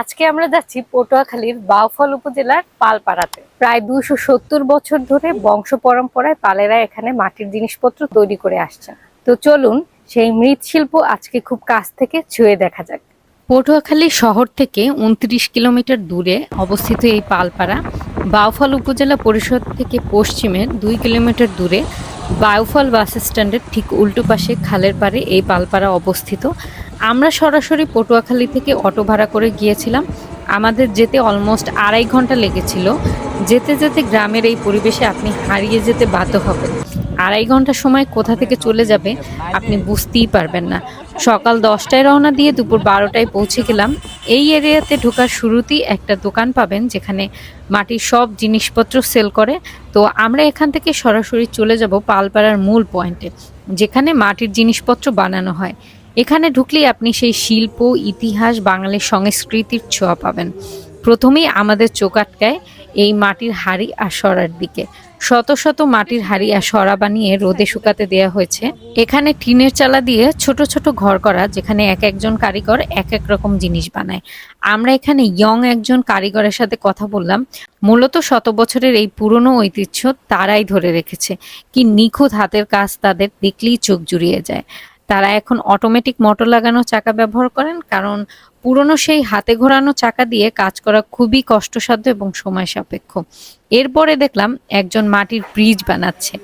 আজকে আমরা যাচ্ছি পটুয়াখালীর বাউফল উপজেলার পালপাড়াতে। প্রায় দুশো সত্তর বছর ধরে বংশ পরম্পরায় পালেরা এখানে মাটির জিনিসপত্র তৈরি করে আসছেন। তো চলুন, সেই মৃৎশিল্প আজকে খুব কাছ থেকে ছুঁয়ে দেখা যাক। পটুয়াখালী শহর থেকে উনত্রিশ কিলোমিটার দূরে অবস্থিত এই পালপাড়া বাউফল উপজেলা পরিষদ থেকে পশ্চিমে দুই কিলোমিটার দূরে বাউফল বাস স্ট্যান্ডের ঠিক উল্টো পাশে খালের পাড়ে এই পালপাড়া অবস্থিত। আমরা সরাসরি পটুয়াখালী থেকে অটো ভাড়া করে গিয়েছিলাম। আমাদের যেতে অলমোস্ট আড়াই ঘণ্টা লেগেছিল। যেতে যেতে গ্রামের এই পরিবেশে আপনি হারিয়ে যেতে বাধ্য হবেন। আড়াই ঘণ্টা সময় কোথা থেকে চলে যাবে আপনি বুঝতেই পারবেন না। সকাল দশটায় রওনা দিয়ে দুপুর বারোটায় পৌঁছে গেলাম। এই এরিয়াতে ঢোকার শুরুতেই একটা দোকান পাবেন যেখানে মাটির সব জিনিসপত্র সেল করে। তো আমরা এখান থেকে সরাসরি চলে যাব পালপাড়ার মূল পয়েন্টে, যেখানে মাটির জিনিসপত্র বানানো হয়। এখানে ঢুকলেই আপনি সেই শিল্প, ইতিহাস, বাঙালির সংস্কৃতির ছোঁয়া পাবেন। প্রথমেই আমাদের চোখ আটকায় এই মাটির হাড়ি আর সরার দিকে। শত শত মাটির হাড়ি আর সরা বানিয়ে রোদে শুকাতে দেয়া হয়েছে। এখানে টিনের চালা দিয়ে ছোট ছোট ঘর করা, যেখানে এক একজন কারিগর এক এক রকম জিনিস বানায়। আমরা এখানে ইয়ং একজন কারিগরের সাথে কথা বললাম। মূলত শত বছরের এই পুরনো ঐতিহ্য তারাই ধরে রেখেছে। কি নিখুঁত হাতের কাজ তাদের দেখলেই চোখ জুড়িয়ে যায়। তারা এখন অটোমেটিক মোটর লাগানো চাকা ব্যবহার করেন, কারণ পুরনো সেই হাতে ঘোরানো চাকা দিয়ে কাজ করা খুবই কষ্টসাধ্য এবং সময় সাপেক্ষ। এরপরে দেখলাম একজন মাটির ব্রিজ বানাচ্ছে।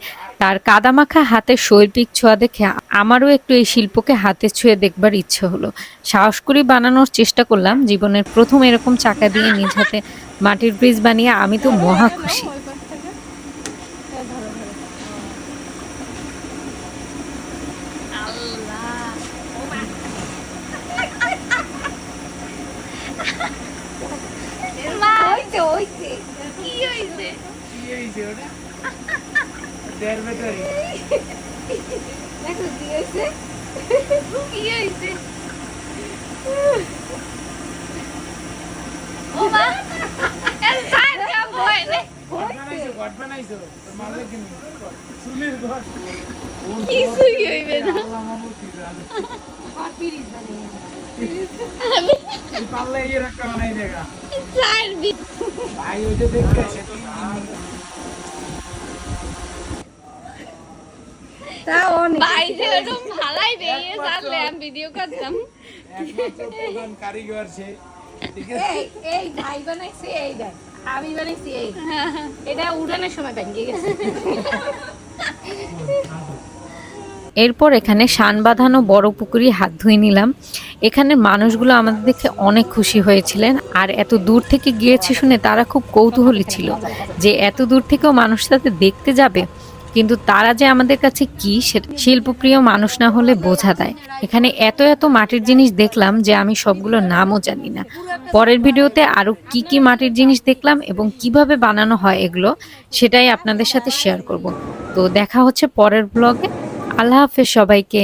তার কাদামাখা হাতের শৈল্পিক ছোঁয়া দেখে আমারও একটু এই শিল্পকে হাতে ছুঁয়ে দেখবার ইচ্ছে হলো। সাহস করে বানানোর চেষ্টা করলাম, জীবনের প্রথম এরকম চাকা দিয়ে নিজ হাতে মাটির ব্রিজ বানিয়ে আমি তো মহা খুশি। দেখো কি হইছে কি হইছে ও মা এর সাইড কা ভয় রে কিছুই হইবে না সাইড বি তাও অনেক ভাই যে ভালাই বেরিয়ে জানলে আমি ভিডিও করতাম। কারিগর সে এই এই ভাই বানাইছে এই দেখ আমি বানাইছি এই। এটা উড়ানোর সময় ভেঙে গেছে। এরপর এখানে শান বাঁধানো বড় পুকুরি হাত ধুয়ে নিলাম। এখানের মানুষগুলো আমাদের দেখে অনেক খুশি হয়েছিলেন আর এত দূর থেকে গিয়েছে শুনে তারা খুব কৌতূহলী ছিল যে এত দূর থেকেও মানুষ তাতে দেখতে যাবে। কিন্তু তারা যে আমাদের কাছে কি শিল্পপ্রিয় মানুষ না হলে বোঝা দেয় এখানে এত এত মাটির জিনিস দেখলাম যে আমি সবগুলো নামও জানি না। পরের ভিডিওতে আরও কি কি মাটির জিনিস দেখলাম এবং কীভাবে বানানো হয় এগুলো, সেটাই আপনাদের সাথে শেয়ার করব। তো দেখা হচ্ছে পরের ব্লগে আল্লাহ হাফেজ সবাইকে।